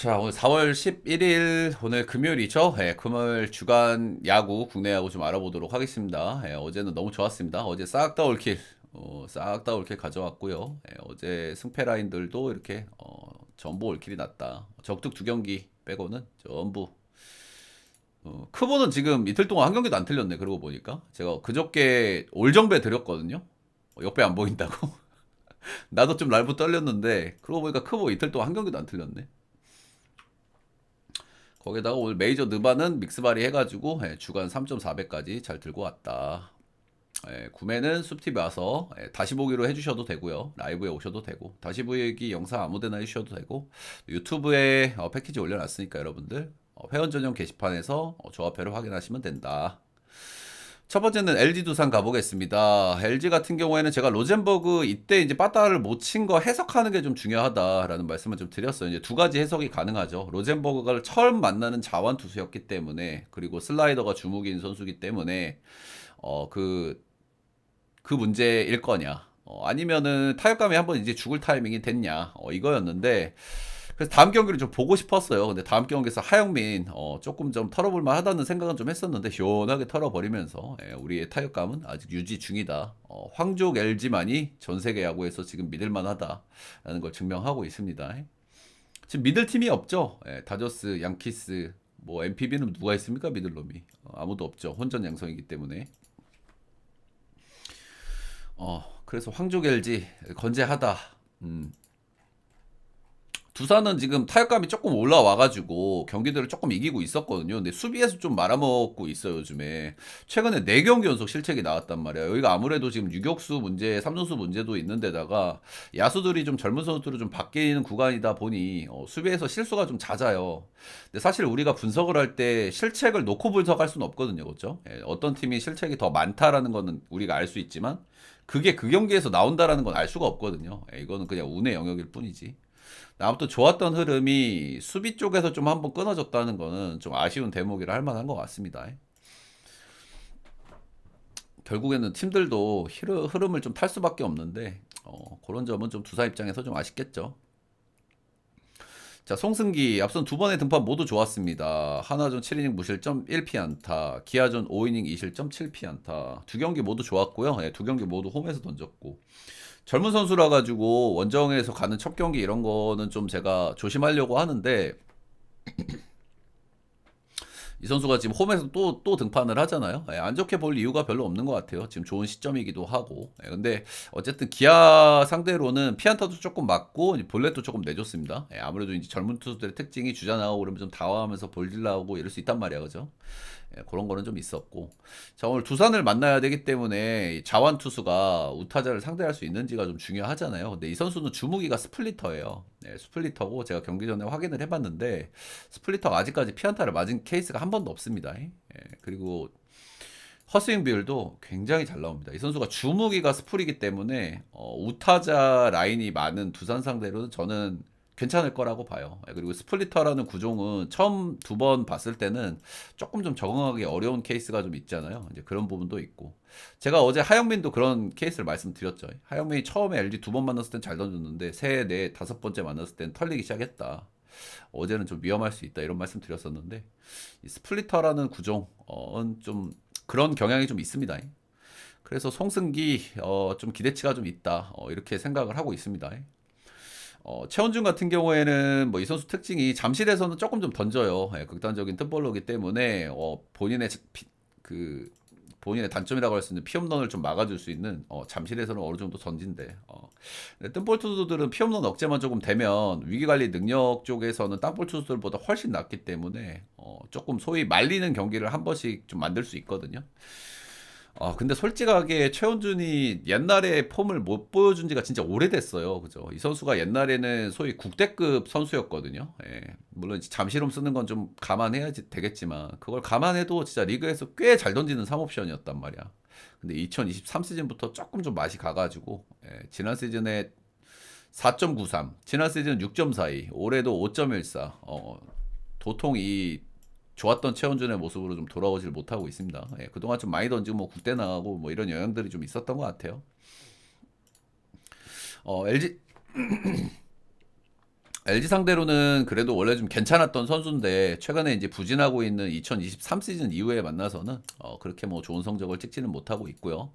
자, 오늘 4월 11일, 오늘 금요일이죠. 예, 금요일 주간 야구, 국내 야구 좀 알아보도록 하겠습니다. 예, 어제는 너무 좋았습니다. 어제 싹 다 올킬, 어, 싹 다 올킬 가져왔고요. 예, 어제 승패 라인들도 이렇게, 어, 전부 올킬이 났다. 적득 두 경기 빼고는 전부. 어, 크보는 지금 이틀 동안 한 경기도 안 틀렸네. 그러고 보니까. 제가 그저께 올정배 드렸거든요. 어, 옆에 안 보인다고. 나도 좀 랄부 떨렸는데, 그러고 보니까 크보 이틀 동안 한 경기도 안 틀렸네. 거기다가 오늘 메이저 느바는 믹스바리 해가지고 예, 주간 3.4배까지 잘 들고 왔다. 예, 구매는 숲TV 와서 예, 다시 보기로 해주셔도 되고요. 라이브에 오셔도 되고 다시 보기 영상 아무데나 해주셔도 되고 유튜브에 어, 패키지 올려놨으니까 여러분들 어, 회원 전용 게시판에서 어, 조합표를 확인하시면 된다. 첫 번째는 LG 두산 가보겠습니다. LG 같은 경우에는 제가 로젠버그 이때 이제 빠따를 못 친 거 해석하는 게 좀 중요하다라는 말씀을 좀 드렸어요. 이제 두 가지 해석이 가능하죠. 로젠버그가 처음 만나는 자완 투수였기 때문에 그리고 슬라이더가 주무기인 선수기 때문에 어그그 그 문제일 거냐. 어, 아니면은 타격감이 한번 이제 죽을 타이밍이 됐냐. 어, 이거였는데 그래서 다음 경기를 좀 보고 싶었어요. 근데 다음 경기에서 하영민 어, 조금 좀 털어볼만 하다는 생각은 좀 했었는데 시원하게 털어버리면서 예, 우리의 타격감은 아직 유지 중이다. 어, 황족 LG만이 전 세계 야구에서 지금 믿을만하다라는 걸 증명하고 있습니다. 지금 믿을 팀이 없죠. 예, 다저스, 양키스, 뭐 MPB는 누가 있습니까? 믿을 놈이 어, 아무도 없죠. 혼전 양성이기 때문에. 어 그래서 황족 LG 건재하다. 음, 두산은 지금 타격감이 조금 올라와가지고 경기들을 조금 이기고 있었거든요. 근데 수비에서 좀 말아먹고 있어요, 요즘에. 최근에 4경기 연속 실책이 나왔단 말이야. 여기가 아무래도 지금 유격수 문제, 삼루수 문제도 있는데다가 야수들이 좀 젊은 선수들을 좀 바뀌는 구간이다 보니 어, 수비에서 실수가 좀 잦아요. 근데 사실 우리가 분석을 할 때 실책을 놓고 분석할 수는 없거든요, 그렇죠? 예, 어떤 팀이 실책이 더 많다라는 거는 우리가 알 수 있지만 그게 그 경기에서 나온다라는 건 알 수가 없거든요. 예, 이거는 그냥 운의 영역일 뿐이지. 아무튼 좋았던 흐름이 수비 쪽에서 좀 한번 끊어졌다는 거는 좀 아쉬운 대목이라 할 만한 것 같습니다. 결국에는 팀들도 흐름을 좀 탈 수밖에 없는데 어, 그런 점은 좀 두사 입장에서 좀 아쉽겠죠. 자, 송승기 앞선 두 번의 등판 모두 좋았습니다. 하나전 7이닝 무실점 1피 안타, 기아전 5이닝 2실점 7피 안타. 두 경기 모두 좋았고요. 네, 두 경기 모두 홈에서 던졌고. 젊은 선수라 가지고 원정에서 가는 첫 경기 이런 거는 좀 제가 조심하려고 하는데 이 선수가 지금 홈에서 또, 또 등판을 하잖아요. 예, 안 좋게 볼 이유가 별로 없는 것 같아요. 지금 좋은 시점이기도 하고. 예, 근데 어쨌든 기아 상대로는 피안타도 조금 맞고 볼넷도 조금 내줬습니다. 예, 아무래도 이제 젊은 투수들의 특징이 주자 나오고 그러면 좀 당황하면서 볼질 나오고 이럴 수 있단 말이야. 그죠? 예, 그런 거는 좀 있었고. 자, 오늘 두산을 만나야 되기 때문에 자완 투수가 우타자를 상대할 수 있는지가 좀 중요하잖아요. 근데 이 선수는 주무기가 스플리터예요. 네, 스플리터고 제가 경기 전에 확인을 해봤는데 스플리터가 아직까지 피안타를 맞은 케이스가 한 번도 없습니다. 예, 그리고 허스윙 비율도 굉장히 잘 나옵니다. 이 선수가 주무기가 스플이기 때문에 어, 우타자 라인이 많은 두산 상대로는 저는 괜찮을 거라고 봐요. 예, 그리고 스플리터라는 구종은 처음 두 번 봤을 때는 조금 좀 적응하기 어려운 케이스가 좀 있잖아요. 이제 그런 부분도 있고. 제가 어제 하영민도 그런 케이스를 말씀드렸죠. 하영민이 처음에 LG 두 번 만났을 땐 잘 던졌는데 세, 네, 다섯 번째 만났을 땐 털리기 시작했다. 어제는 좀 위험할 수 있다 이런 말씀 드렸었는데 이 스플리터라는 구종은 좀 그런 경향이 좀 있습니다. 그래서 송승기 어, 좀 기대치가 좀 있다 어, 이렇게 생각을 하고 있습니다. 어, 최원준 같은 경우에는 뭐 이 선수 특징이 잠실에서는 조금 좀 던져요. 예, 극단적인 뜻볼로기 때문에 어, 본인의 피, 그 본인의 단점이라고 할 수 있는 피홈런을 좀 막아줄 수 있는 어, 잠실에서는 어느 정도 던진대. 어. 뜬볼 투수들은 피홈런 억제만 조금 되면 위기 관리 능력 쪽에서는 땅볼 투수들보다 훨씬 낫기 때문에 어, 조금 소위 말리는 경기를 한 번씩 좀 만들 수 있거든요. 아, 근데 솔직하게 최원준이 옛날에 폼을 못 보여준 지가 진짜 오래됐어요. 그죠? 이 선수가 옛날에는 소위 국대급 선수였거든요. 예. 물론 잠시롬 쓰는 건 좀 감안해야지 되겠지만, 그걸 감안해도 진짜 리그에서 꽤 잘 던지는 3옵션이었단 말이야. 근데 2023 시즌부터 조금 좀 맛이 가가지고, 예. 지난 시즌에 4.93, 지난 시즌 6.42, 올해도 5.14, 어, 도통 이 좋았던 최원준의 모습으로 좀 돌아오질 못하고 있습니다. 예, 그동안 좀 많이 던지고 뭐 국대 나가고 뭐 이런 영향들이 좀 있었던 것 같아요. 어, LG LG 상대로는 그래도 원래 좀 괜찮았던 선수인데 최근에 이제 부진하고 있는 2023 시즌 이후에 만나서는 어, 그렇게 뭐 좋은 성적을 찍지는 못하고 있고요.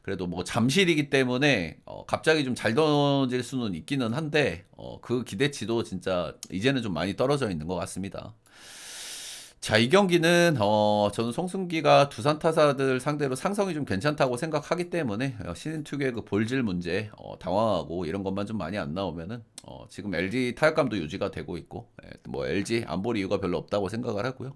그래도 뭐 잠실이기 때문에 어, 갑자기 좀 잘 던질 수는 있기는 한데 어, 그 기대치도 진짜 이제는 좀 많이 떨어져 있는 것 같습니다. 자, 이 경기는 어 저는 송승기가 두산 타사들 상대로 상성이 좀 괜찮다고 생각하기 때문에 어, 신인 특유의 그 볼질 문제 어, 당황하고 이런 것만 좀 많이 안 나오면은 어, 지금 LG 타격감도 유지가 되고 있고 예, 뭐 LG 안 볼 이유가 별로 없다고 생각을 하고요.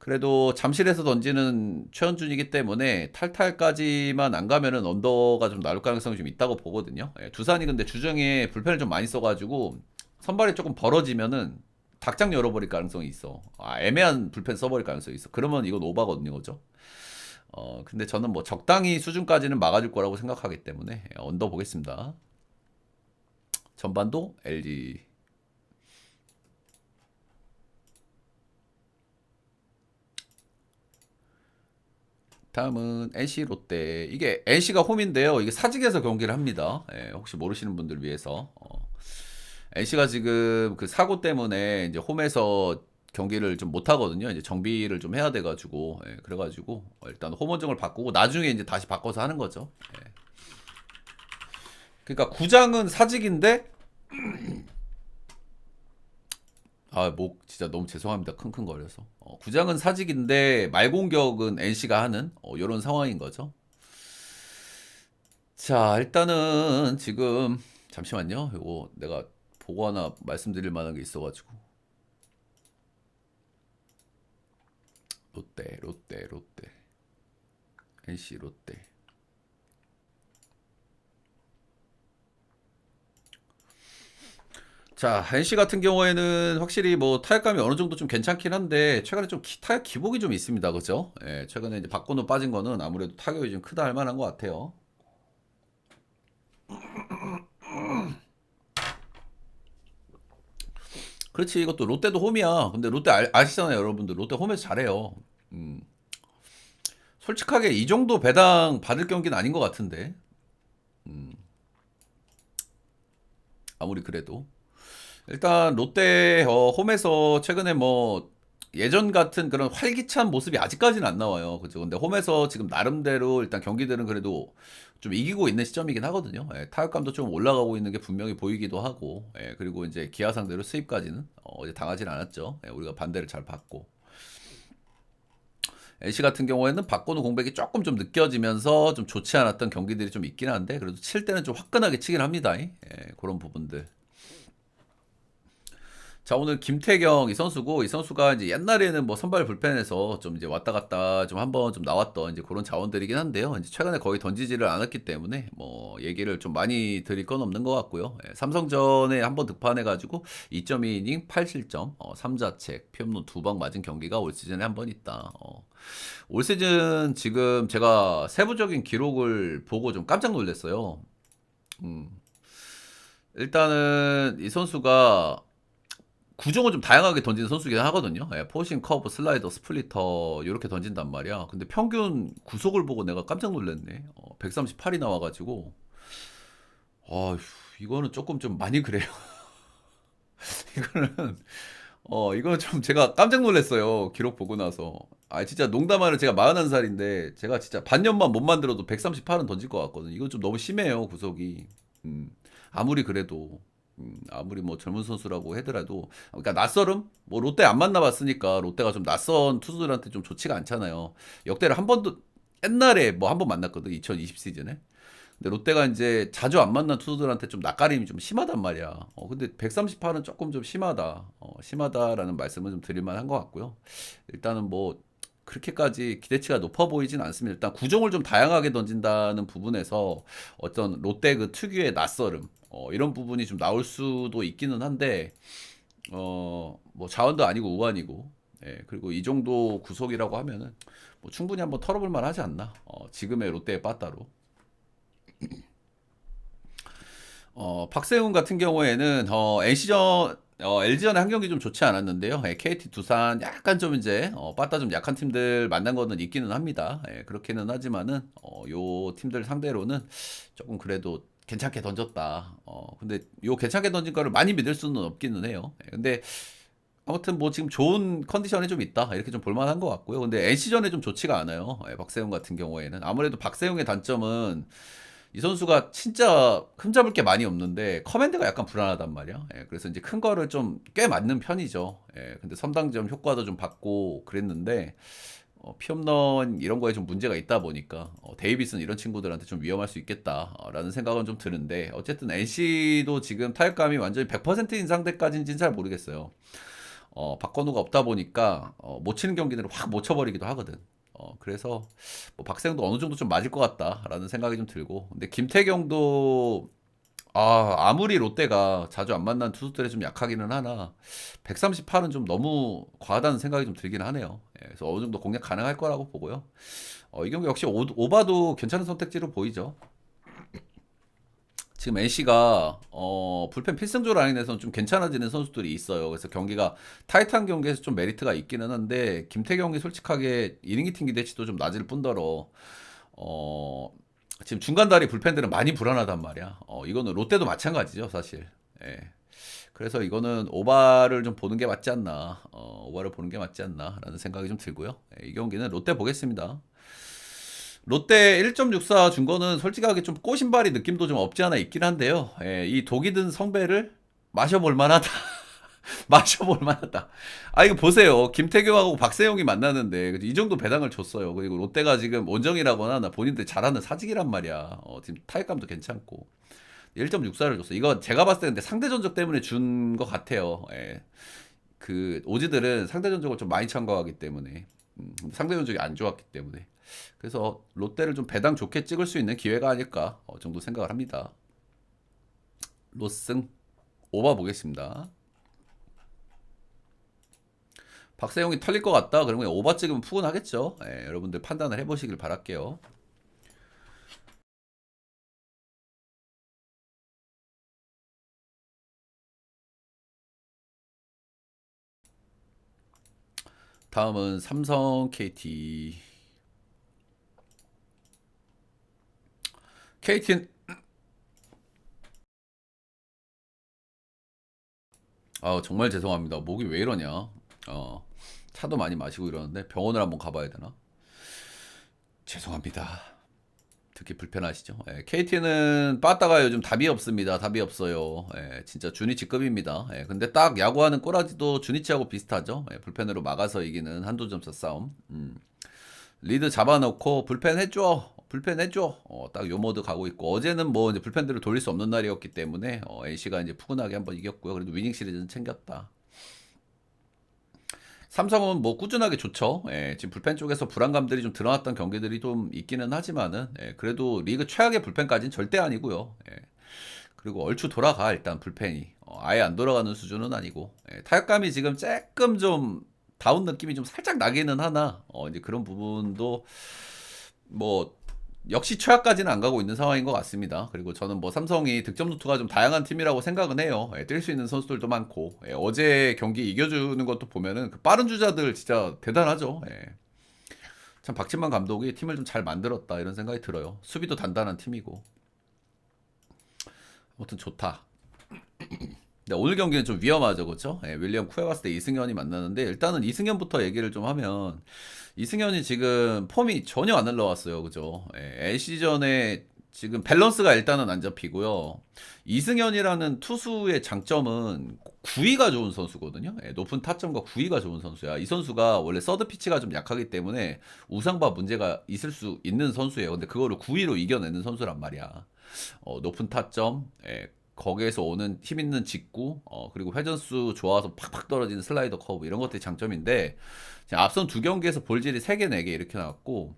그래도 잠실에서 던지는 최현준이기 때문에 탈탈까지만 안 가면은 언더가 좀 나올 가능성이 좀 있다고 보거든요. 예, 두산이 근데 주정에 불펜을 좀 많이 써가지고 선발이 조금 벌어지면은 닭장 열어버릴 가능성이 있어. 아, 애매한 불펜 써버릴 가능성이 있어. 그러면 이건 오바거든요, 그죠? 어, 근데 저는 뭐 적당히 수준까지는 막아줄 거라고 생각하기 때문에 예, 언더 보겠습니다. 전반도 LG. 다음은 NC 롯데. 이게 NC가 홈인데요. 이게 사직에서 경기를 합니다. 예, 혹시 모르시는 분들 위해서. 어. NC가 지금 그 사고 때문에 이제 홈에서 경기를 좀 못 하거든요. 이제 정비를 좀 해야 돼가지고 예, 그래가지고 일단 홈 원정을 바꾸고 나중에 이제 다시 바꿔서 하는 거죠. 예. 그러니까 구장은 사직인데 아 목 진짜 너무 죄송합니다. 킁킁거려서 어, 구장은 사직인데 말공격은 NC가 하는 어, 이런 상황인 거죠. 자 일단은 지금 잠시만요. 이거 내가 보고 하나 말씀드릴 만한 게 있어가지고. 롯데 롯데 롯데. NC 롯데. 자 NC 같은 경우에는 확실히 뭐 타격감이 어느 정도 좀 괜찮긴 한데 최근에 좀 기- 타격 기복이 좀 있습니다. 그죠? 예, 최근에 이제 박건우 빠진 거는 아무래도 타격이 좀 크다 할 만한 것 같아요 그렇지. 이것도 롯데도 홈이야. 근데 롯데 아, 아시잖아요 여러분들. 롯데 홈에서 잘해요. 음. 솔직하게 이 정도 배당 받을 경기는 아닌 것 같은데. 음. 아무리 그래도. 일단 롯데 어, 홈에서 최근에 뭐 예전 같은 그런 활기찬 모습이 아직까지는 안 나와요. 그죠? 근데 홈에서 지금 나름대로 일단 경기들은 그래도 좀 이기고 있는 시점이긴 하거든요. 예, 타격감도 좀 올라가고 있는 게 분명히 보이기도 하고, 예, 그리고 이제 기아 상대로 수입까지는 어, 제 당하진 않았죠. 예, 우리가 반대를 잘 받고. NC 같은 경우에는 바꾸는 공백이 조금 좀 느껴지면서 좀 좋지 않았던 경기들이 좀 있긴 한데 그래도 칠 때는 좀 화끈하게 치긴 합니다. 예, 그런 부분들. 자, 오늘 김태경 이 선수고 이 선수가 이제 옛날에는 뭐 선발 불펜에서 좀 이제 왔다 갔다 좀 한번 좀 나왔던 이제 그런 자원들이긴 한데요. 이제 최근에 거의 던지지를 않았기 때문에 뭐 얘기를 좀 많이 드릴 건 없는 것 같고요. 예, 삼성전에 한번 득판해 가지고 2.2이닝 8실점, 어, 3자책, 피홈런 두 방 맞은 경기가 올 시즌에 한 번 있다. 어. 올 시즌 지금 제가 세부적인 기록을 보고 좀 깜짝 놀랐어요. 음. 일단은 이 선수가 구종을 좀 다양하게 던지는 선수긴 하거든요. 예, 포싱, 커브, 슬라이더, 스플리터 이렇게 던진단 말이야. 근데 평균 구속을 보고 내가 깜짝 놀랐네. 어, 138이 나와가지고 어휴, 이거는 조금 좀 많이 그래요. 이거는 어 이거는 좀 제가 깜짝 놀랐어요. 기록 보고 나서. 아 진짜 농담하는 제가 41살인데 제가 진짜 반년만 못 만들어도 138은 던질 것 같거든요. 이건 좀 너무 심해요 구속이. 음, 아무리 그래도. 음, 아무리 뭐 젊은 선수라고 하더라도 그러니까 낯설음? 뭐 롯데 안 만나봤으니까 롯데가 좀 낯선 투수들한테 좀 좋지가 않잖아요. 역대를 한 번도 옛날에 뭐 한 번 만났거든 2020 시즌에. 근데 롯데가 이제 자주 안 만난 투수들한테 좀 낯가림이 좀 심하단 말이야. 어 근데 138은 조금 좀 심하다. 어 심하다라는 말씀을 좀 드릴 만 한 것 같고요. 일단은 뭐 그렇게까지 기대치가 높아 보이진 않습니다. 일단 구종을 좀 다양하게 던진다는 부분에서 어떤 롯데 그 특유의 낯설음 어, 이런 부분이 좀 나올 수도 있기는 한데 어, 뭐 자원도 아니고 우환이고 예, 그리고 이 정도 구속이라고 하면은 뭐 충분히 한번 털어볼 만하지 않나 어, 지금의 롯데의 빠따로 어, 박세훈 같은 경우에는 어, NC전 어, LG전에 한 경기 좀 좋지 않았는데요. 예, KT 두산 약간 좀 이제 어, 빠따 좀 약한 팀들 만난 거는 있기는 합니다. 예, 그렇기는 하지만은 어, 요 팀들 상대로는 조금 그래도 괜찮게 던졌다. 어, 근데 요 괜찮게 던진 거를 많이 믿을 수는 없기는 해요. 예, 근데 아무튼 뭐 지금 좋은 컨디션에 좀 있다. 이렇게 좀 볼만한 것 같고요. 근데 NC전에 좀 좋지가 않아요. 예, 박세웅 같은 경우에는. 아무래도 박세웅의 단점은 이 선수가 진짜 흠잡을 게 많이 없는데 커맨드가 약간 불안하단 말이야. 예, 그래서 이제 큰 거를 좀 꽤 맞는 편이죠. 예, 근데 선당점 효과도 좀 받고 그랬는데 어, 피홈런 이런 거에 좀 문제가 있다 보니까 어, 데이비슨 이런 친구들한테 좀 위험할 수 있겠다라는 생각은 좀 드는데 어쨌든 NC도 지금 타격감이 완전히 100%인 상대까지인지는 잘 모르겠어요. 어, 박건우가 없다 보니까 어, 못 치는 경기들을 확 못 쳐버리기도 하거든. 어, 그래서 뭐 박세웅도 어느 정도 좀 맞을 것 같다라는 생각이 좀 들고 근데 김태경도 아, 아무리 롯데가 자주 안 만난 투수들이 좀 약하기는 하나 138은 좀 너무 과하다는 생각이 좀 들긴 하네요. 예, 그래서 어느 정도 공략 가능할 거라고 보고요. 어, 이 경기 역시 오, 오바도 괜찮은 선택지로 보이죠. 지금 NC가 어, 불펜 필승조 라인에서는 좀 괜찮아지는 선수들이 있어요. 그래서 경기가 타이트한 경기에서 좀 메리트가 있기는 한데 김태경이 솔직하게 이닝 히팅 기대치도 좀 낮을 뿐더러 어, 지금 중간 다리 불펜들은 많이 불안하단 말이야. 어, 이거는 롯데도 마찬가지죠, 사실. 예. 그래서 이거는 오바를 좀 보는 게 맞지 않나. 어, 오바를 보는 게 맞지 않나라는 생각이 좀 들고요. 예, 이 경기는 롯데 보겠습니다. 롯데 1.64 준 거는 솔직하게 좀 꼬신발이 느낌도 좀 없지 않아 있긴 한데요. 예, 이 독이 든 성배를 마셔볼 만하다. 마셔볼 만하다. 아 이거 보세요. 김태경하고 박세영이 만나는데 이 정도 배당을 줬어요. 그리고 롯데가 지금 원정이라거나 나 본인들 잘하는 사직이란 말이야. 어, 지금 타격감도 괜찮고 1.64를 줬어. 이거 제가 봤을 때 근데 상대 전적 때문에 준 것 같아요. 예. 그 오지들은 상대 전적을 좀 많이 참가하기 때문에 음, 상대 전적이 안 좋았기 때문에 그래서 롯데를 좀 배당 좋게 찍을 수 있는 기회가 아닐까 어, 정도 생각을 합니다. 로승 오바 보겠습니다. 박세용이 털릴 것 같다. 그러면 오바 찍으면 푸근하겠죠. 예, 여러분들 판단을 해보시길 바랄게요. 다음은 삼성 KT. KT는 아 정말 죄송합니다. 목이 왜 이러냐? 어 차도 많이 마시고 이러는데 병원을 한번 가봐야 되나? 죄송합니다. 듣기 불편하시죠? 예, KT는 빠따가 요즘 답이 없습니다. 답이 없어요. 예, 진짜 주니치급입니다. 예, 근데 딱 야구하는 꼬라지도 주니치하고 비슷하죠. 예, 불펜으로 막아서 이기는 한두 점차 싸움. 음. 리드 잡아놓고 불펜 해줘. 불펜 해줘. 어, 딱 요 모드 가고 있고 어제는 뭐 이제 불펜들을 돌릴 수 없는 날이었기 때문에 어, NC가 이제 푸근하게 한번 이겼고요. 그래도 위닝 시리즈는 챙겼다. 삼성은 뭐 꾸준하게 좋죠. 예, 지금 불펜 쪽에서 불안감들이 좀 드러났던 경기들이 좀 있기는 하지만은 예, 그래도 리그 최악의 불펜까지는 절대 아니고요. 예, 그리고 얼추 돌아가 일단 불펜이 어, 아예 안 돌아가는 수준은 아니고 예, 타격감이 지금 조금 좀 다운 느낌이 좀 살짝 나기는 하나 어, 이제 그런 부분도 뭐 역시 최악까지는 안 가고 있는 상황인 것 같습니다. 그리고 저는 뭐 삼성이 득점 루트가 좀 다양한 팀이라고 생각은 해요. 예, 뛸수 있는 선수들도 많고 예, 어제 경기 이겨주는 것도 보면은 그 빠른 주자들 진짜 대단하죠. 예. 참 박진만 감독이 팀을 좀 잘 만들었다 이런 생각이 들어요. 수비도 단단한 팀이고 아무튼 좋다. 네, 오늘 경기는 좀 위험하죠, 그렇죠? 예, 윌리엄 쿠에바스 대 이승현이 만나는데 일단은 이승현부터 얘기를 좀 하면 이승현이 지금 폼이 전혀 안 올라왔어요, 그죠? 예, LC전에 지금 밸런스가 일단은 안 잡히고요. 이승현이라는 투수의 장점은 구위가 좋은 선수거든요. 예, 높은 타점과 구위가 좋은 선수야. 이 선수가 원래 서드 피치가 좀 약하기 때문에 우상바 문제가 있을 수 있는 선수예요. 근데 그거를 구위로 이겨내는 선수란 말이야. 어, 높은 타점, 예, 거기에서 오는 힘 있는 직구, 어, 그리고 회전수 좋아서 팍팍 떨어지는 슬라이더 커브 이런 것들이 장점인데 앞선 두 경기에서 볼질이 3개, 4개 이렇게 나왔고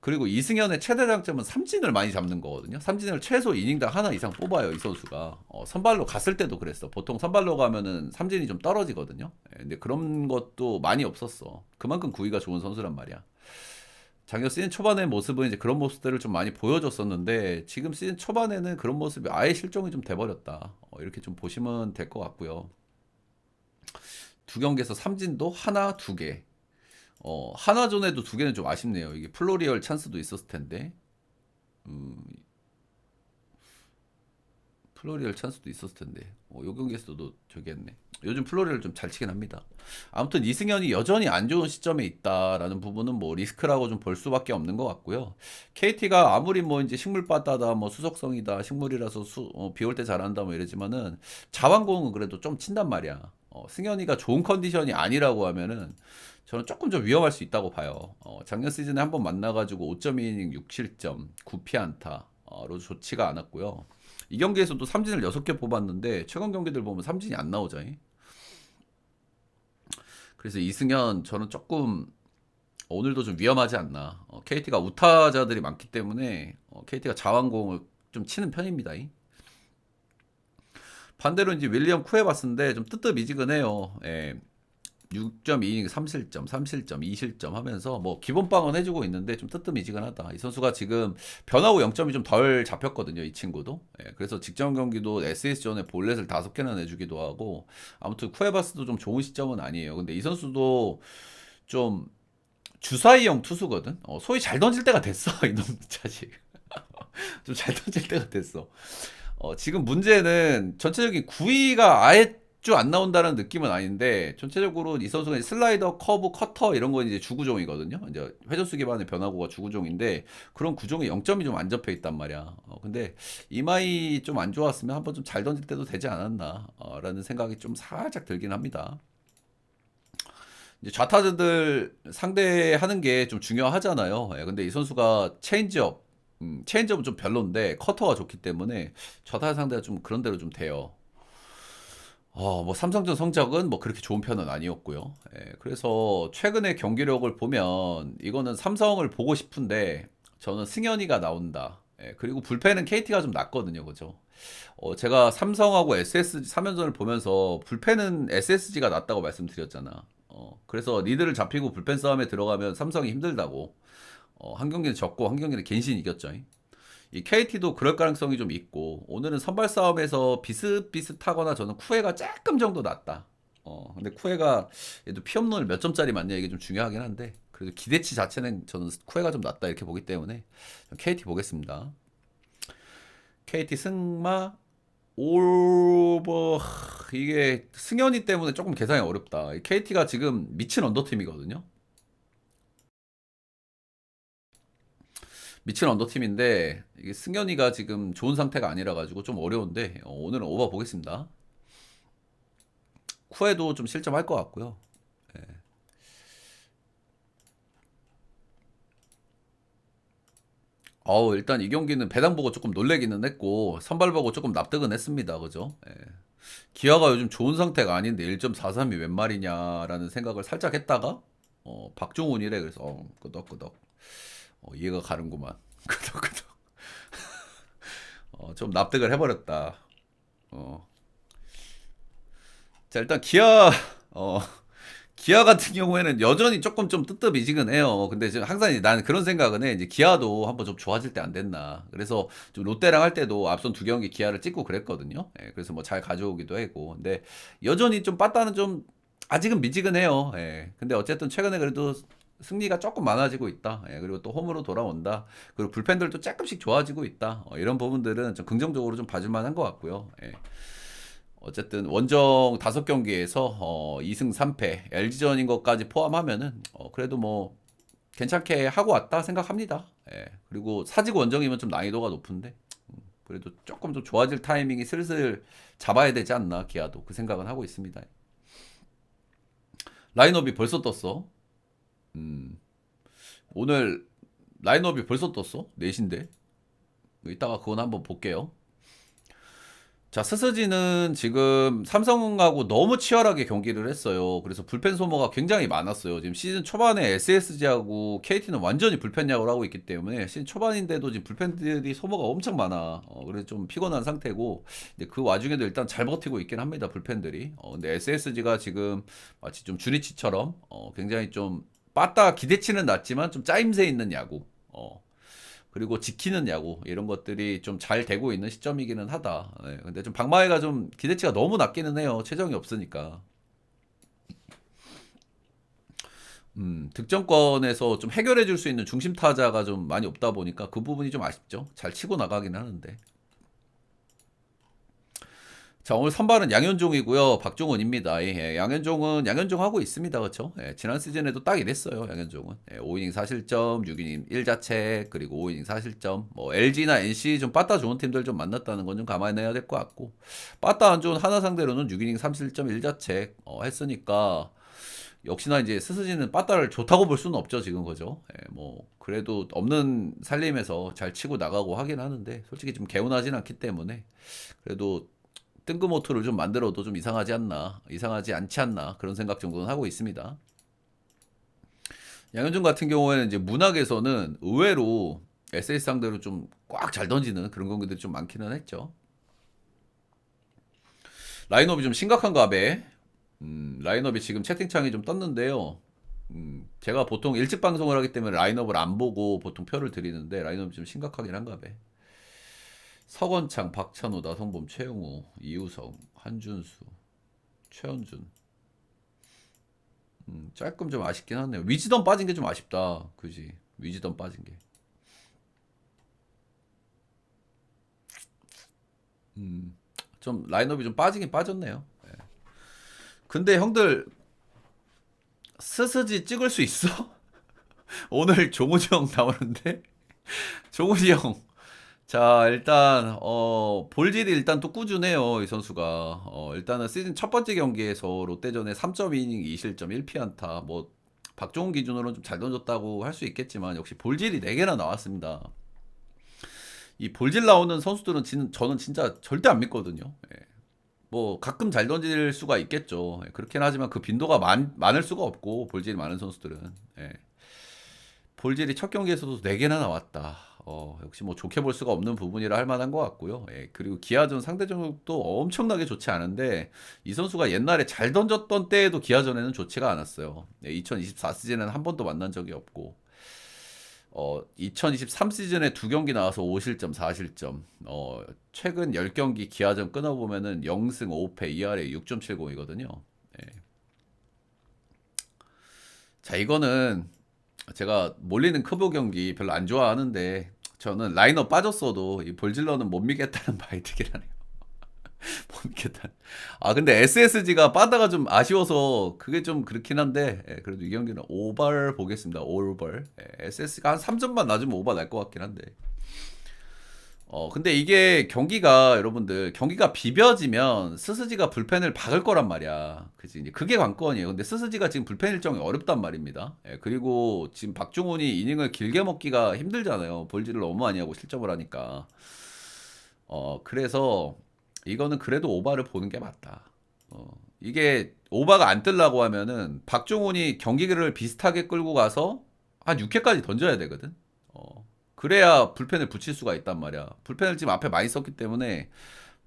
그리고 이승현의 최대 장점은 삼진을 많이 잡는 거거든요. 삼진을 최소 이닝당 하나 이상 뽑아요, 이 선수가. 어, 선발로 갔을 때도 그랬어. 보통 선발로 가면은 삼진이 좀 떨어지거든요. 예, 근데 그런 것도 많이 없었어. 그만큼 구위가 좋은 선수란 말이야. 작년 시즌 초반의 모습은 이제 그런 모습들을 좀 많이 보여줬었는데 지금 시즌 초반에는 그런 모습이 아예 실종이 좀 돼버렸다. 어, 이렇게 좀 보시면 될 것 같고요. 두 경기에서 삼진도 하나, 두 개. 어, 하나 전에도 두 개는 좀 아쉽네요. 이게 플로리얼 찬스도 있었을 텐데. 음, 플로리얼 찬스도 있었을 텐데. 어, 요 경기에서도 저기 했네. 요즘 플로리얼 좀 잘 치긴 합니다. 아무튼 이승현이 여전히 안 좋은 시점에 있다라는 부분은 뭐 리스크라고 좀 볼 수밖에 없는 것 같고요. KT가 아무리 뭐 이제 식물바다다, 뭐 수속성이다, 식물이라서 수, 어, 비올 때 잘한다 뭐 이러지만은 자완공은 그래도 좀 친단 말이야. 어, 승현이가 좋은 컨디션이 아니라고 하면은 저는 조금 좀 위험할 수 있다고 봐요. 어, 작년 시즌에 한번 만나가지고 5.2이닝 6실점, 9피안타로 좋지가 않았고요. 이 경기에서도 삼진을 6개 뽑았는데 최근 경기들 보면 삼진이 안 나오죠. 그래서 이승현 저는 조금 오늘도 좀 위험하지 않나. 어, KT가 우타자들이 많기 때문에 어, KT가 자완공을 좀 치는 편입니다. 반대로 이제 윌리엄 쿠에바스인데 좀 뜨뜻미지근해요. 예. 6.2이닝 3실점, 3실점, 2실점 하면서 뭐 기본빵은 해주고 있는데 좀 뜨뜻미지근하다. 이 선수가 지금 변화후 0점이 좀 덜 잡혔거든요. 이 친구도. 예, 그래서 직전 경기도 SS전에 볼넷을 다섯 개나 내주기도 하고 아무튼 쿠에바스도 좀 좋은 시점은 아니에요. 근데 이 선수도 좀 주사위형 투수거든. 어, 소위 잘 던질 때가 됐어 이놈 자식. 좀 잘 던질 때가 됐어. 어, 지금 문제는 전체적인 구위가 아예 쭉안 나온다는 느낌은 아닌데 전체적으로 이 선수가 슬라이더, 커브, 커터 이런 거 이제 주구종이거든요. 이제 회전수 기반의 변화구가 주구종인데 그런 구종에 0점이 좀 안 접해 있단 말이야. 어, 근데 이마이 좀 안 좋았으면 한번 좀 잘 던질 때도 되지 않았나 어, 라는 생각이 좀 살짝 들긴 합니다. 이제 좌타자들 상대하는 게 좀 중요하잖아요. 예, 근데 이 선수가 체인지업, 음, 체인지업은 좀 별론데 커터가 좋기 때문에 좌타자 상대가 좀 그런 대로 좀 돼요. 어, 뭐 삼성전 성적은 뭐 그렇게 좋은 편은 아니었고요. 예, 그래서 최근의 경기력을 보면 이거는 삼성을 보고 싶은데 저는 승현이가 나온다. 예, 그리고 불펜은 KT가 좀 낫거든요, 그죠? 어, 제가 삼성하고 SSG 3연전을 보면서 불펜은 SSG가 낫다고 말씀드렸잖아. 어, 그래서 리드를 잡히고 불펜 싸움에 들어가면 삼성이 힘들다고. 어, 한 경기는 졌고 한 경기는 갱신 이겼죠. 이 KT도 그럴 가능성이 좀 있고 오늘은 선발 싸움에서 비슷비슷하거나 저는 쿠에가 조금 정도 낫다. 어 근데 쿠에가 얘도 피업론을 몇 점짜리 맞냐 이게 좀 중요하긴 한데 그래도 기대치 자체는 저는 쿠에가 좀 낫다 이렇게 보기 때문에 KT 보겠습니다. KT 승마 오버 이게 승현이 때문에 조금 계산이 어렵다. KT가 지금 미친 언더팀이거든요. 미친 언더팀인데 이게 승현이가 지금 좋은 상태가 아니라 가지고 좀 어려운데 어, 오늘은 오버 보겠습니다. 쿠에도 좀 실점할 것 같고요. 예. 어우 일단 이 경기는 배당 보고 조금 놀래기는 했고 선발 보고 조금 납득은 했습니다. 그죠? 예. 기아가 요즘 좋은 상태가 아닌데 1.43이 웬 말이냐라는 생각을 살짝 했다가 어, 박종훈이래 그래서 어, 끄덕끄덕 어, 이해가 가는구만. 끄덕끄덕. 어, 좀 납득을 해버렸다. 어. 자, 일단 기아, 어, 기아 같은 경우에는 여전히 조금 좀 뜨뜻미지근해요. 근데 지금 항상 나는 그런 생각은 해. 이제 기아도 한번 좀 좋아질 때 안 됐나. 그래서 좀 롯데랑 할 때도 앞선 두 경기 기아를 찍고 그랬거든요. 예, 그래서 뭐 잘 가져오기도 했고. 근데 여전히 좀 빠따는 좀 아직은 미지근해요. 예. 근데 어쨌든 최근에 그래도 승리가 조금 많아지고 있다. 예, 그리고 또 홈으로 돌아온다. 그리고 불펜들도 조금씩 좋아지고 있다. 어, 이런 부분들은 좀 긍정적으로 좀 봐줄 만 한 것 같고요. 예. 어쨌든 원정 다섯 경기에서 어, 2승 3패 LG전인 것까지 포함하면은 어, 그래도 뭐 괜찮게 하고 왔다 생각합니다. 예. 그리고 사직 원정이면 좀 난이도가 높은데 음, 그래도 조금 좀 좋아질 타이밍이 슬슬 잡아야 되지 않나 기아도 그 생각은 하고 있습니다. 라인업이 벌써 떴어. 음. 오늘 라인업이 벌써 떴어? 4시인데. 이따가 그건 한번 볼게요. 자, 스스지는 지금 삼성하고 너무 치열하게 경기를 했어요. 그래서 불펜 소모가 굉장히 많았어요. 지금 시즌 초반에 SSG하고 KT는 완전히 불펜 야구를 하고 있기 때문에 시즌 초반인데도 지금 불펜들이 소모가 엄청 많아. 어, 그래서 좀 피곤한 상태고, 근데 그 와중에도 일단 잘 버티고 있긴 합니다. 불펜들이. 어, 근데 SSG가 지금 마치 좀 주리치처럼 어, 굉장히 좀 빠따 기대치는 낮지만 좀 짜임새 있는 야구. 어. 그리고 지키는 야구 이런 것들이 좀 잘 되고 있는 시점이기는 하다. 네, 근데 좀 박마이가 좀 기대치가 너무 낮기는 해요. 최정이 없으니까. 음, 득점권에서 좀 해결해 줄 수 있는 중심 타자가 좀 많이 없다 보니까 그 부분이 좀 아쉽죠. 잘 치고 나가긴 하는데. 자, 오늘 선발은 양현종이고요. 박종원입니다. 예, 양현종은 양현종 하고 있습니다. 그렇죠? 예, 지난 시즌에도 딱 이랬어요. 양현종은. 예, 5이닝 4실점, 6이닝 1자책, 그리고 5이닝 4실점. 뭐 LG나 NC 좀 빠따 좋은 팀들 좀 만났다는 건 좀 감안해야 될 것 같고. 빠따 안 좋은 하나 상대로는 6이닝 3실점 1자책 어, 했으니까 역시나 이제 스스지는 빠따를 좋다고 볼 수는 없죠 지금 그죠 예, 뭐 그래도 없는 살림에서 잘 치고 나가고 하긴 하는데 솔직히 좀 개운하진 않기 때문에 그래도 뜬금호투를 좀 만들어도 좀 이상하지 않나 이상하지 않지 않나 그런 생각 정도는 하고 있습니다 양현종 같은 경우에는 이제 문학에서는 의외로 SS 상대로 좀 꽉 잘 던지는 그런 경기들이 좀 많기는 했죠 라인업이 좀 심각한가 배 음, 라인업이 지금 채팅창이 좀 떴는데요. 음, 제가 보통 일찍 방송을 하기 때문에 라인업을 안 보고 보통 표를 드리는데 라인업이 좀 심각하긴 한가 봐. 서건창, 박찬호, 나성범, 최영우, 이우성, 한준수, 최현준. 음, 조금 좀 아쉽긴 하네요. 위즈덤 빠진 게 좀 아쉽다. 그지? 위즈덤 빠진 게. 음, 좀 라인업이 좀 빠지긴 빠졌네요. 예. 근데 형들 스스지 찍을 수 있어? 오늘 종훈이 형 나오는데 종훈이 형. 자 일단 어 볼질이 일단 또 꾸준해요 이 선수가 어 일단은 시즌 첫 번째 경기에서 롯데전에 3.2이닝 2실점 1피안타 뭐 박종훈 기준으로는 좀 잘 던졌다고 할 수 있겠지만 역시 볼질이 4개나 나왔습니다 이 볼질 나오는 선수들은 진, 저는 진짜 절대 안 믿거든요 예. 뭐 가끔 잘 던질 수가 있겠죠. 예, 그렇긴 하지만 그 빈도가 많, 많을 수가 없고 볼질이 많은 선수들은 예. 볼질이 첫 경기에서도 4개나 나왔다. 어, 역시 뭐 좋게 볼 수가 없는 부분이라 할 만한 것 같고요. 예, 그리고 기아전 상대적도 엄청나게 좋지 않은데 이 선수가 옛날에 잘 던졌던 때에도 기아전에는 좋지가 않았어요. 예, 2024 시즌에는 한 번도 만난 적이 없고 어, 2023 시즌에 두 경기 나와서 5실점, 4실점. 어, 최근 10경기 기아전 끊어보면은 0승 5패, ERA 6.70이거든요. 예. 자, 이거는 제가 몰리는 크보 경기 별로 안 좋아하는데 저는 라인업 빠졌어도 이 볼질러는 못 미겠다는 바이트긴 하네요. 못 믿겠다. 아 근데 SSG가 빠다가 좀 아쉬워서 그게 좀 그렇긴 한데 예, 그래도 이 경기는 오발 보겠습니다. 오발. 예, SSG가 한 3점만 낮으면 오발 날 것 같긴 한데. 어 근데 이게 경기가 여러분들 경기가 비벼지면 스스지가 불펜을 박을 거란 말이야. 그지 그게 관건이에요. 근데 스스지가 지금 불펜 일정이 어렵단 말입니다. 예, 그리고 지금 박중훈이 이닝을 길게 먹기가 힘들잖아요. 볼질을 너무 많이 하고 실점을 하니까. 어 그래서 이거는 그래도 오바를 보는 게 맞다. 어, 이게 오바가 안 뜨려고 하면은 박종훈이 경기를 비슷하게 끌고 가서 한 6회까지 던져야 되거든. 어, 그래야 불펜을 붙일 수가 있단 말이야. 불펜을 지금 앞에 많이 썼기 때문에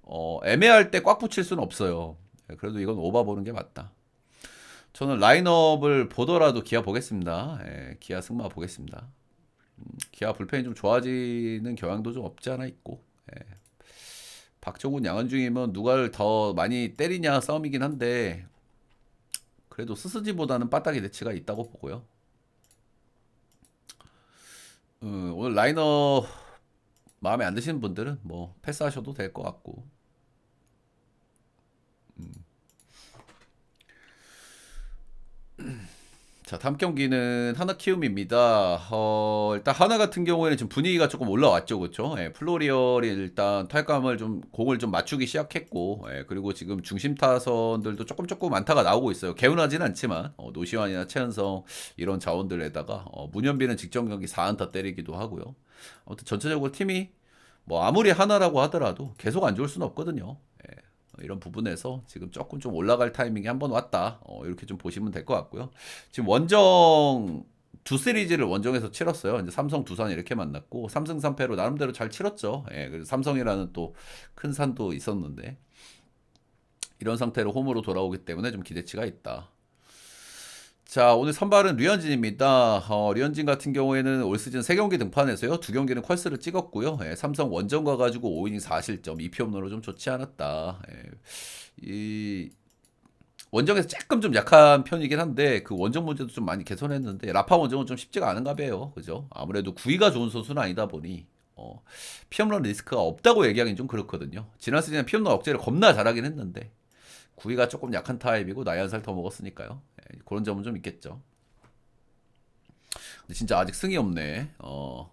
어, 애매할 때 꽉 붙일 수는 없어요. 예, 그래도 이건 오바 보는 게 맞다. 저는 라인업을 보더라도 기아 보겠습니다. 예, 기아 승마 보겠습니다. 음, 기아 불펜이 좀 좋아지는 경향도 좀 없지 않아 있고. 예. 박정훈 양현중이면 누가를 더 많이 때리냐 싸움이긴 한데 그래도 스스지보다는 빠따기 대치가 있다고 보고요. 음, 오늘 라이너 마음에 안 드시는 분들은 뭐 패스하셔도 될 것 같고. 자, 다음 경기는 하나 키움입니다. 어, 일단 하나 같은 경우에는 지금 분위기가 조금 올라왔죠, 그렇죠? 예, 플로리얼이 일단 타격감을 좀 공을 좀 맞추기 시작했고, 예, 그리고 지금 중심 타선들도 조금 조금 안타가 나오고 있어요. 개운하지는 않지만 어, 노시환이나 최현성 이런 자원들에다가 어, 문현빈은 직전 경기 4안타 때리기도 하고요. 아무튼 전체적으로 팀이 뭐 아무리 하나라고 하더라도 계속 안 좋을 수는 없거든요. 예. 이런 부분에서 지금 조금 좀 올라갈 타이밍이 한번 왔다. 어, 이렇게 좀 보시면 될 것 같고요. 지금 원정 두 시리즈를 원정에서 치렀어요. 이제 삼성, 두산 이렇게 만났고 3승 3패로 나름대로 잘 치렀죠. 예, 그래서 삼성이라는 또 큰 산도 있었는데 이런 상태로 홈으로 돌아오기 때문에 좀 기대치가 있다. 자, 오늘 선발은 류현진입니다. 어, 류현진 같은 경우에는 올 시즌 3경기 등판해서요. 2경기는 퀄스를 찍었고요. 예, 삼성 원정 가가지고 5이닝 4실점, 2피 홈런으로 좀 좋지 않았다. 예, 이 원정에서 조금 좀 약한 편이긴 한데 그 원정 문제도 좀 많이 개선했는데 라파 원정은 좀 쉽지가 않은가 봐요. 그죠? 아무래도 구위가 좋은 선수는 아니다 보니 어, 피홈런 리스크가 없다고 얘기하기는 좀 그렇거든요. 지난 시즌에 피홈런 억제를 겁나 잘하긴 했는데 구위가 조금 약한 타입이고 나이 한 살 더 먹었으니까요. 예, 그런 점은 좀 있겠죠. 근데 진짜 아직 승이 없네. 어.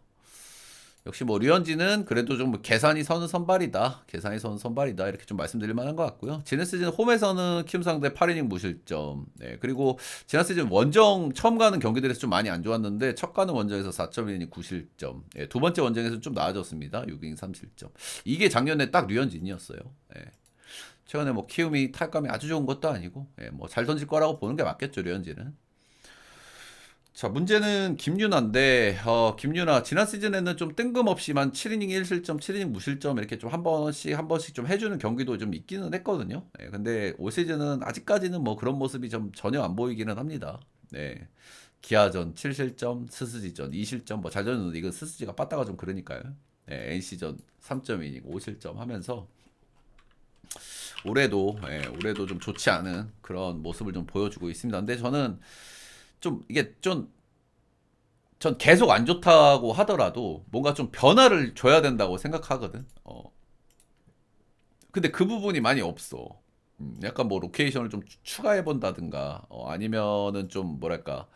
역시 뭐 류현진은 그래도 좀 계산이 서는 선발이다. 계산이 서는 선발이다. 이렇게 좀 말씀드릴 만한 것 같고요. 지난 시즌 홈에서는 키움 상대 8이닝 무실점. 네. 그리고 지난 시즌 원정 처음 가는 경기들에서 좀 많이 안 좋았는데 첫 가는 원정에서 4.1이닝 9실점. 네, 두 번째 원정에서 좀 나아졌습니다. 6이닝 3실점. 이게 작년에 딱 류현진이었어요. 네. 최근에 뭐 키움이 탈감이 아주 좋은 것도 아니고 예, 뭐잘 던질 거라고 보는 게 맞겠죠 류현진은. 자 문제는 김윤아인데 어, 김윤아 지난 시즌에는 좀 뜬금없이만 7이닝 1실점, 7이닝 무실점 이렇게 좀 한 번씩 한 번씩 좀 해주는 경기도 좀 있기는 했거든요. 예, 근데 올 시즌은 아직까지는 뭐 그런 모습이 좀 전혀 안 보이기는 합니다. 네. 기아전 7실점, 스스지전 2실점 뭐잘 졌는데 이건 스스지가 빠따가 좀 그러니까요. 네, NC전 3.2이닝 5실점 하면서 올해도 예, 올해도 좀 좋지 않은 그런 모습을 좀 보여주고 있습니다. 근데 저는 좀 이게 좀 전 계속 안 좋다고 하더라도 뭔가 좀 변화를 줘야 된다고 생각하거든. 어. 근데 그 부분이 많이 없어. 음, 약간 뭐 로케이션을 좀 추- 추가해 본다든가 어, 아니면은 좀 뭐랄까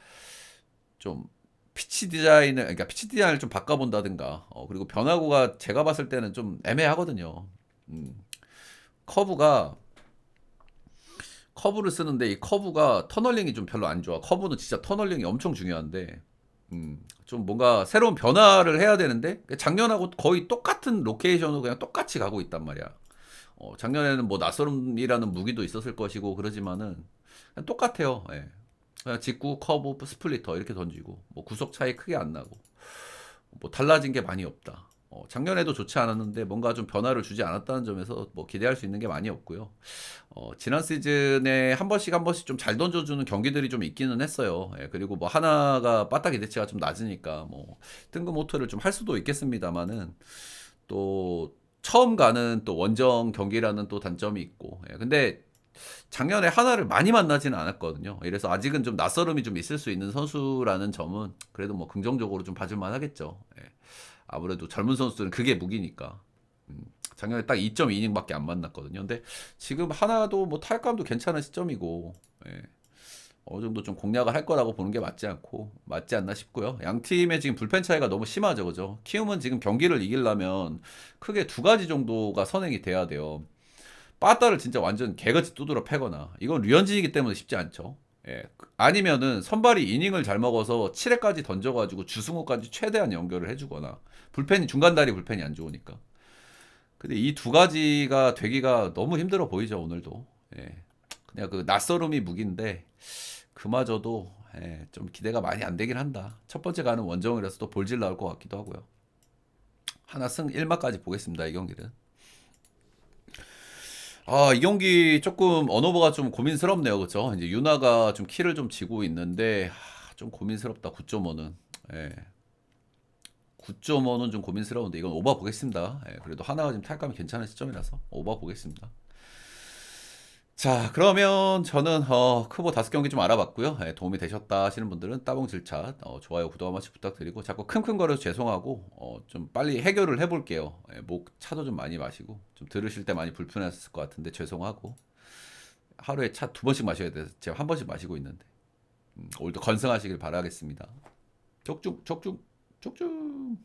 좀 피치 디자인을 그러니까 피치 디자인을 좀 바꿔 본다든가 어, 그리고 변화구가 제가 봤을 때는 좀 애매하거든요. 음. 커브가 커브를 쓰는데 이 커브가 터널링이 좀 별로 안 좋아. 커브는 진짜 터널링이 엄청 중요한데 음, 좀 뭔가 새로운 변화를 해야 되는데 작년하고 거의 똑같은 로케이션으로 그냥 똑같이 가고 있단 말이야. 어, 작년에는 뭐 낯설음이라는 무기도 있었을 것이고 그러지만은 똑같아요. 예. 그냥 직구, 커브, 스플리터 이렇게 던지고 뭐 구속 차이 크게 안 나고 뭐 달라진 게 많이 없다. 어, 작년에도 좋지 않았는데 뭔가 좀 변화를 주지 않았다는 점에서 뭐 기대할 수 있는 게 많이 없고요. 어, 지난 시즌에 한 번씩 한 번씩 좀 잘 던져주는 경기들이 좀 있기는 했어요. 예, 그리고 뭐 하나가 빠따 기 대치가 좀 낮으니까 뭐 뜬금 호투를 좀 할 수도 있겠습니다만은 또 처음 가는 또 원정 경기라는 또 단점이 있고. 예, 근데 작년에 하나를 많이 만나지는 않았거든요. 이래서 아직은 좀 낯설음이 좀 있을 수 있는 선수라는 점은 그래도 뭐 긍정적으로 좀 봐줄만 하겠죠. 예. 아무래도 젊은 선수들은 그게 무기니까. 음, 작년에 딱 2.2이닝밖에 안 만났거든요. 근데 지금 하나도 뭐 탈감도 괜찮은 시점이고, 예. 어느 정도 좀 공략을 할 거라고 보는 게 맞지 않고, 맞지 않나 싶고요. 양 팀의 지금 불펜 차이가 너무 심하죠, 그죠? 키움은 지금 경기를 이기려면 크게 두 가지 정도가 선행이 돼야 돼요. 빠따를 진짜 완전 개같이 두드려 패거나, 이건 류현진이기 때문에 쉽지 않죠. 예. 아니면은 선발이 이닝을 잘 먹어서 7회까지 던져가지고 주승우까지 최대한 연결을 해주거나 불펜이 중간 다리 불펜이 안 좋으니까. 근데 이 두 가지가 되기가 너무 힘들어 보이죠 오늘도. 예. 그냥 그 낯설음이 무기인데 그마저도 예, 좀 기대가 많이 안 되긴 한다. 첫 번째 가는 원정이라서 또 볼질 나올 것 같기도 하고요. 하나 승 1마까지 보겠습니다 이 경기는. 아, 이 경기 조금 언어버가 좀 고민스럽네요. 그죠? 이제 유나가 좀 키를 좀 지고 있는데 하, 좀 고민스럽다. 9.5는. 예. 9.5는 좀 고민스러운데 이건 오버 보겠습니다. 예, 그래도 하나가 지금 탈감이 괜찮은 시점이라서 오버 보겠습니다. 자, 그러면 저는 어, 크보 다섯 경기 좀 알아봤고요. 예, 도움이 되셨다 하시는 분들은 따봉 질차 어, 좋아요, 구독 한 번씩 부탁드리고 자꾸 킁킁거려서 죄송하고 어, 좀 빨리 해결을 해볼게요. 예, 목 차도 좀 많이 마시고 좀 들으실 때 많이 불편했을 것 같은데 죄송하고 하루에 차 두 번씩 마셔야 돼서 제가 한 번씩 마시고 있는데 음, 오늘도 건승하시길 바라겠습니다. 족중 족중 족중